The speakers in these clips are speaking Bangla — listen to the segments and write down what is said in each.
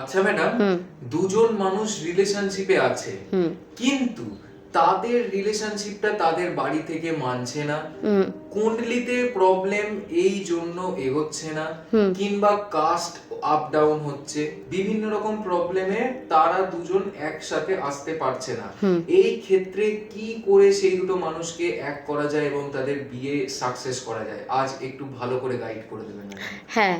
আচ্ছা ম্যাডাম দুজন মানুষ রিলেশনশিপে আছে। কিন্তু তাদের রিলেশনশিপটা তাদের বাড়ি থেকে মানছে না। কুণ্ডলিতে প্রবলেম এই জন্য এগোচ্ছে না। কিংবা কাস্ট আপ ডাউন হচ্ছে। বিভিন্ন রকম প্রবলেমে তারা দুজন একসাথে আসতে পারছে না। এই ক্ষেত্রে কি করে সেই দুটো মানুষকে এক করা যায় এবং তাদের বিয়ে সাকসেস করা যায়? আজ একটু ভালো করে গাইড করে দেবেন হ্যাঁ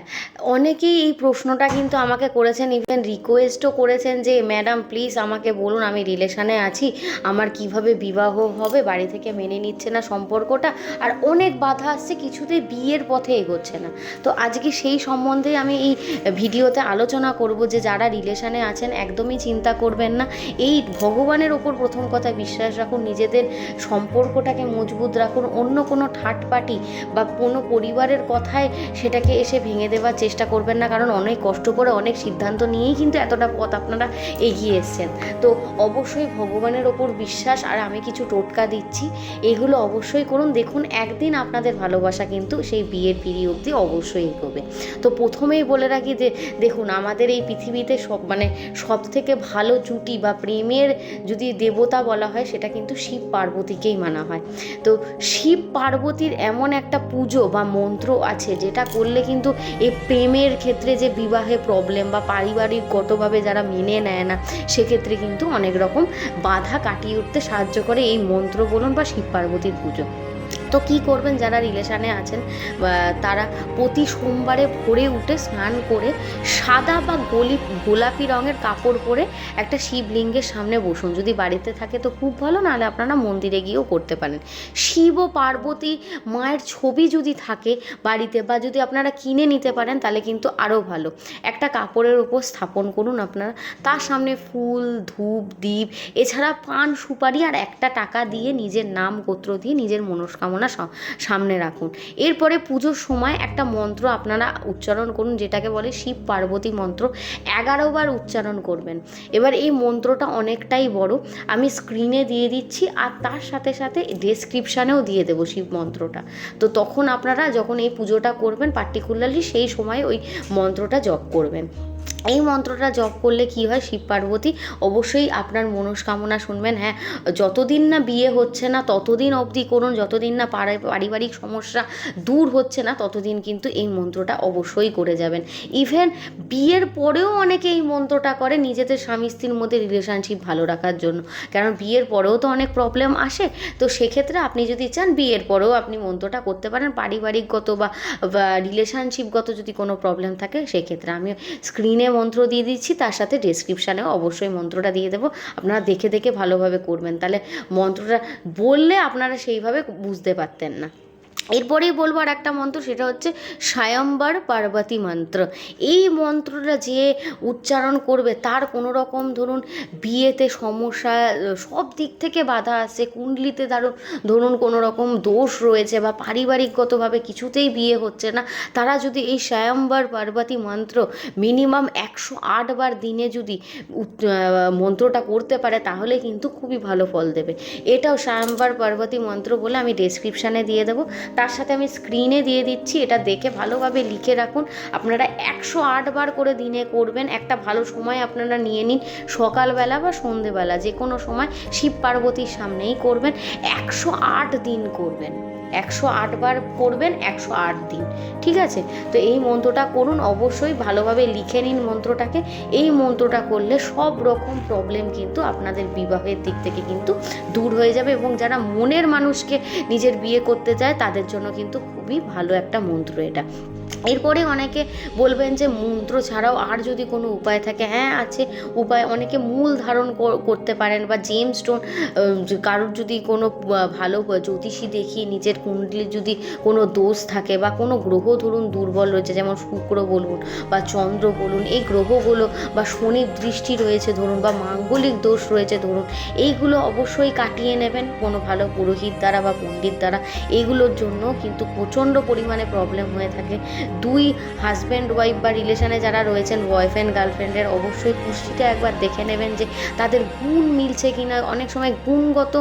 অনেকেই এই প্রশ্নটা কিন্তু আমাকে করেছেন ইভেন রিকোয়েস্টও করেছেন যে ম্যাডাম প্লিজ আমাকে বলুন আমি রিলেশনে আছি আমার কীভাবে বিবাহ হবে বাড়ি থেকে মেনে নিচ্ছে না সম্পর্কটা। আর অনেক বাধা আসছে, কিছুতেই বিয়ের পথে এগোচ্ছে না। তো আজকে সেই সম্বন্ধে আমি এই ভিডিওতে আলোচনা করব যে যারা রিলেশনে আছেন, একদমই চিন্তা করবেন না। এই ভগবানের ওপর প্রথম কথা বিশ্বাস রাখুন, নিজেদের সম্পর্কটাকে মজবুত রাখুন। অন্য কোনো ঠাট পাটি বা কোনো পরিবারের কথায় সেটাকে এসে ভেঙে দেওয়ার চেষ্টা করবেন না, কারণ অনেক কষ্ট করে, অনেক সিদ্ধান্ত নিয়েই কিন্তু এতটা পথ আপনারা এগিয়ে এসছেন। তো অবশ্যই ভগবানের ওপর বিশ্বাস, আর আমি কিছু টোটকা দিচ্ছি। এগুলো অবশ্যই করুন। দেখুন, একদিন আপনাদের ভালোবাসা কিন্তু সেই বিয়ের পিড়ি অবধি অবশ্যই এগোবে। তো প্রথমেই বলে রাখি যে, দেখুন, আমাদের এই পৃথিবীতে সব মানে সব থেকে ভালো জুটি বা প্রেমের যদি দেবতা বলা হয়, সেটা কিন্তু শিব পার্বতীকেই মানা হয়। তো শিব পার্বতীর এমন একটা পুজো বা মন্ত্র আছে, যেটা করলে কিন্তু এই প্রেমের ক্ষেত্রে যে বিবাহে প্রবলেম বা পারিবারিকগতভাবে যারা মেনে নেয় না, সেক্ষেত্রে কিন্তু অনেক রকম বাধা কাটিয়ে উঠতে সাহায্য করে এই মন্ত্র বলুন বা শিব পার্বতীর পুজো। তো কি করবেন যারা রিলেশানে আছেন? তারা প্রতি সোমবারে ভোরে উঠে স্নান করে সাদা বা গলি, গোলাপি রঙের কাপড় পরে একটা শিবলিঙ্গের সামনে বসুন। যদি বাড়িতে থাকে তো খুব ভালো, নাহলে আপনারা মন্দিরে গিয়েও করতে পারেন। শিব ও পার্বতী মায়ের ছবি যদি থাকে বাড়িতে বা যদি আপনারা কিনে নিতে পারেন, তাহলে কিন্তু আরও ভালো। একটা কাপড়ের উপর স্থাপন করুন আপনারা। তার সামনে ফুল, ধূপ দ্বীপ এছাড়া পান, সুপারি আর একটা টাকা দিয়ে নিজের নাম, গোত্র দিয়ে নিজের মনস্কামনা সা- সামনে রাখুন। এরপরে পুজোর সময় একটা মন্ত্র আপনারা উচ্চারণ করুন, যেটাকে বলে শিব পার্বতী মন্ত্র। এগারো বার উচ্চারণ করবেন। এবার এই মন্ত্রটা অনেকটাই বড়। আমি স্ক্রিনে দিয়ে দিচ্ছি, আর তার সাথে সাথে ডেসক্রিপশানেও দিয়ে দেবো শিব মন্ত্রটা। তো তখন আপনারা যখন এই পুজোটা করবেন পার্টিকুলারলি সেই সময় ওই মন্ত্রটা জপ করবেন। এই মন্ত্রটা জপ করলে কি হয়? শিব পার্বতী অবশ্যই আপনার মনস্কামনা শুনবেন। হ্যাঁ যতদিন না বিয়ে হচ্ছে না, ততদিন অবধি করুন। যতদিন না পারি- পারিবারিক সমস্যা দূর হচ্ছে না, ততদিন কিন্তু এই মন্ত্রটা অবশ্যই করে যাবেন। ইভেন বিয়ের পরেও অনেকে এই মন্ত্রটা করে নিজেদের স্বামী স্ত্রীর মধ্যে রিলেশনশিপ ভালো রাখার জন্য। কারণ বিয়ের পরেও তো অনেক প্রবলেম আসে। তো সেক্ষেত্রে আপনি যদি চান, বিয়ের পরেও আপনি মন্ত্রটা করতে পারেন। পারিবারিকগত বা রিলেশনশিপগত যদি কোনো প্রবলেম থাকে, সেক্ষেত্রে আমি স্ক্রিনে মন্ত্র দিয়ে দিচ্ছি, তার সাথে ডেসক্রিপশানেও অবশ্যই মন্ত্রটা দিয়ে দেবো। আপনারা দেখে দেখে ভালোভাবে করবেন। তাহলে মন্ত্রটা বললে আপনারা সেইভাবে বুঝতে পারতেন না। এরপরেই বলব আর একটা মন্ত্র, সেটা হচ্ছে স্বয়ম্বর পার্বতী মন্ত্র। এই মন্ত্রটা যে উচ্চারণ করবে, তার কোনো রকম ধরুন বিয়েতে সমস্যা, সব দিক থেকে বাধা আসছে কুণ্ডলিতে ধরুন ধরুন কোনো রকম দোষ রয়েছে বা পারিবারিকগতভাবে কিছুতেই বিয়ে হচ্ছে না, তারা যদি এই স্বয়ম্বর পার্বতী মন্ত্র মিনিমাম একশো আট বার দিনে যদি মন্ত্রটা করতে পারে, তাহলে কিন্তু খুবই ভালো ফল দেবে। এটাও স্বয়ম্বর পার্বতী মন্ত্র বলে আমি ডেসক্রিপশানে দিয়ে দেবো। তার সাথে আমি স্ক্রিনে দিয়ে দিচ্ছি, এটা দেখে ভালোভাবে লিখে রাখুন। আপনারা একশো আট বার করে দিনে করবেন, একটা ভালো সময় আপনারা নিয়ে নিন। সকালবেলা বা সন্ধেবেলা যে কোনো সময় শিব পার্বতীর সামনেই করবেন, একশো আট দিন করবেন। একশো আট বার করবেন একশো আট দিন। ঠিক আছে? তো এই মন্ত্রটা করুন, অবশ্যই ভালোভাবে লিখে নিন মন্ত্রটাকে। এই মন্ত্রটা করলে সব রকম প্রবলেম কিন্তু আপনাদের বিবাহের দিক থেকে কিন্তু দূর হয়ে যাবে এবং যারা মনের মানুষকে নিজের বিয়ে করতে চায়, তাদের জন্য কিন্তু খুবই ভালো একটা মন্ত্র এটা। এরপরে অনেকে বলবেন যে মন্ত্র ছাড়াও আর যদি কোনো উপায় থাকে হ্যাঁ আছে উপায়। অনেকে মূল ধারণ করতে পারেন বা জেম স্টোন কারোর যদি কোনো ভালো জ্যোতিষী দেখিয়ে নিজের কুণ্ডলির যদি কোনো দোষ থাকে বা কোনো গ্রহ ধরুন দুর্বল রয়েছে, যেমন শুক্র বলুন বা চন্দ্র বলুন, এই গ্রহগুলো বা শনির দৃষ্টি রয়েছে ধরুন বা মাঙ্গলিক দোষ রয়েছে ধরুন, এইগুলো অবশ্যই কাটিয়ে নেবেন কোনো ভালো পুরোহিত দ্বারা বা পণ্ডিত দ্বারা। এইগুলোর জন্য কিন্তু প্রচণ্ড পরিমাণে প্রবলেম হয়ে থাকে। দুই হাজব্যান্ড ওয়াইফ বা রিলেশনে যারা রয়েছেন বয়ফ্রেন্ড গার্লফ্রেন্ডের অবশ্যই কুষ্টিটা একবার দেখে নেবেন যে তাদের গুণ মিলছে কি না অনেক সময় গুণগত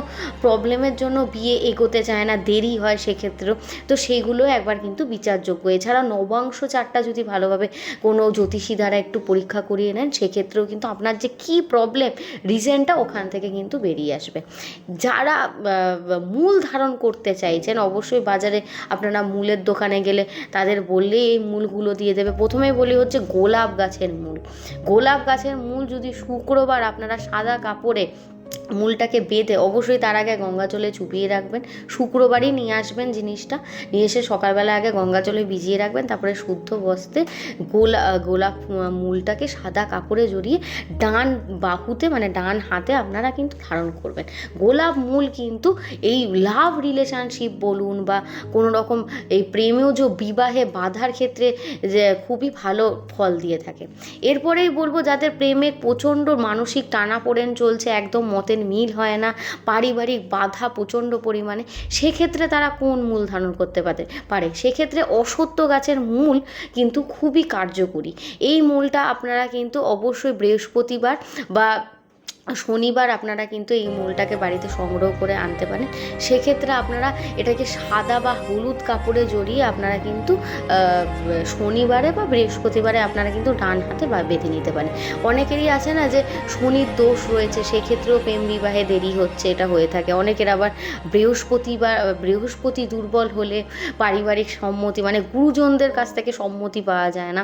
প্রবলেমের জন্য বিয়ে এগোতে চায় না, দেরি হয় সেক্ষেত্রেও। তো সেইগুলো একবার কিন্তু বিচারযোগ্য। এছাড়া নবাংশ চারটা যদি ভালোভাবে কোনো জ্যোতিষী দ্বারা একটু পরীক্ষা করিয়ে নেন, সেক্ষেত্রেও কিন্তু আপনার যে কী প্রবলেম রিজনটা ওখান থেকে কিন্তু বেরিয়ে আসবে। যারা মূল ধারণ করতে চাইছেন, অবশ্যই বাজারে আপনারা মূলের দোকানে গেলে তাদের বললে এই মূলগুলো দিয়ে দেবে। প্রথমে বলি হচ্ছে গোলাপ গাছের মূল। গোলাপ গাছের মূল যদি শুক্রবার আপনারা সাদা কাপড়ে মূলটাকে বেঁধে অবশ্যই তার আগে গঙ্গা জলে চুপিয়ে রাখবেন। শুক্রবারই নিয়ে আসবেন জিনিসটা। নিয়ে এসে সকালবেলা আগে গঙ্গা জলে ভিজিয়ে রাখবেন, তারপরে শুদ্ধ বস্তে গোলা গোলাপ মূলটাকে সাদা কাপড়ে জড়িয়ে ডান বাহুতে মানে ডান হাতে আপনারা কিন্তু ধারণ করবেন। গোলাপ মূল কিন্তু এই লাভ রিলেশনশিপ বলুন বা কোনো রকম এই প্রেমেও যে বিবাহে বাধার ক্ষেত্রে যে খুবই ভালো ফল দিয়ে থাকে। এরপরেই বলব, যাদের প্রেমে প্রচণ্ড মানসিক টানাপোড়েন চলছে, একদম মতের মিল হয় না, পারিবারিক বাধা প্রচণ্ড পরিমাণে, সেক্ষেত্রে তারা কোন মূল ধারণ করতে পারে? পারে। সেক্ষেত্রে অসত্য গাছের মূল কিন্তু খুবই কার্যকরী। এই মূলটা আপনারা কিন্তু অবশ্যই বৃহস্পতিবার বা শনিবার আপনারা কিন্তু এই মূলটাকে বাড়িতে সংগ্রহ করে আনতে পারেন। সেক্ষেত্রে আপনারা এটাকে সাদা বা হলুদ কাপড়ে জড়িয়ে আপনারা কিন্তু শনিবারে বা বৃহস্পতিবারে আপনারা কিন্তু ডান হাতে বা বেঁধে নিতে পারেন। অনেকেরই আছে না যে শনির দোষ রয়েছে, সেক্ষেত্রেও প্রেম বিবাহে দেরি হচ্ছে, এটা হয়ে থাকে। অনেকের আবার বৃহস্পতিবার, বৃহস্পতি দুর্বল হলে পারিবারিক সম্মতি মানে গুরুজনদের কাছ থেকে সম্মতি পাওয়া যায় না।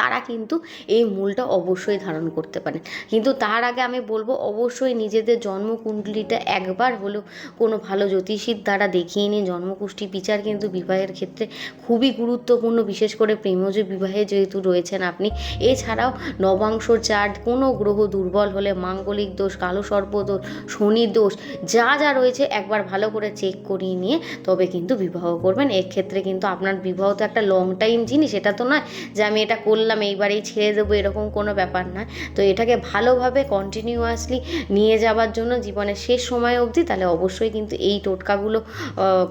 তারা কিন্তু এই মূলটা অবশ্যই ধারণ করতে পারেন। কিন্তু তার আগে আমি বলব, অবশ্যই নিজেদের জন্মকুণ্ডলিটা একবার হলেও কোনো ভালো জ্যোতিষীর দ্বারা দেখিয়ে নিন। জন্মকুষ্ঠী বিচার কিন্তু বিবাহের ক্ষেত্রে খুবই গুরুত্বপূর্ণ, বিশেষ করে প্রেমজ বিবাহে যেহেতু রয়েছেন আপনি। এছাড়াও নবাংশ চার্ট কোনো গ্রহ দুর্বল হলে মাঙ্গলিক দোষ, কালো সর্প দোষ শনির দোষ, যা যা রয়েছে একবার ভালো করে চেক করিয়ে নিয়ে তবে কিন্তু বিবাহ করবেন। এক্ষেত্রে কিন্তু আপনার বিবাহ তো একটা লং টাইম জিনিস, এটা তো নয় যে আমি এটা করলাম এইবারেই ছেড়ে দেবো, এরকম কোনো ব্যাপার নয় তো এটাকে ভালোভাবে কন্টিনিউয়াসলি নিয়ে যাওয়ার জন্য জীবনের শেষ সময় অবধি তাহলে অবশ্যই কিন্তু এই টোটকাগুলো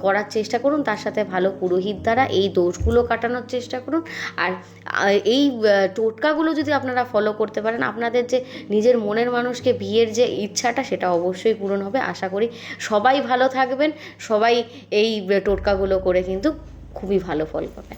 করার চেষ্টা করুন। তার সাথে ভালো পুরোহিত দ্বারা এই দোষগুলো কাটানোর চেষ্টা করুন। আর এই টোটকাগুলো যদি আপনারা ফলো করতে পারেন, আপনাদের যে নিজের মনের মানুষকে বিয়ের যে ইচ্ছাটা, সেটা অবশ্যই পূরণ হবে। আশা করি সবাই ভালো থাকবেন। সবাই এই টোটকাগুলো করে কিন্তু খুবই ভালো ফল পাবেন।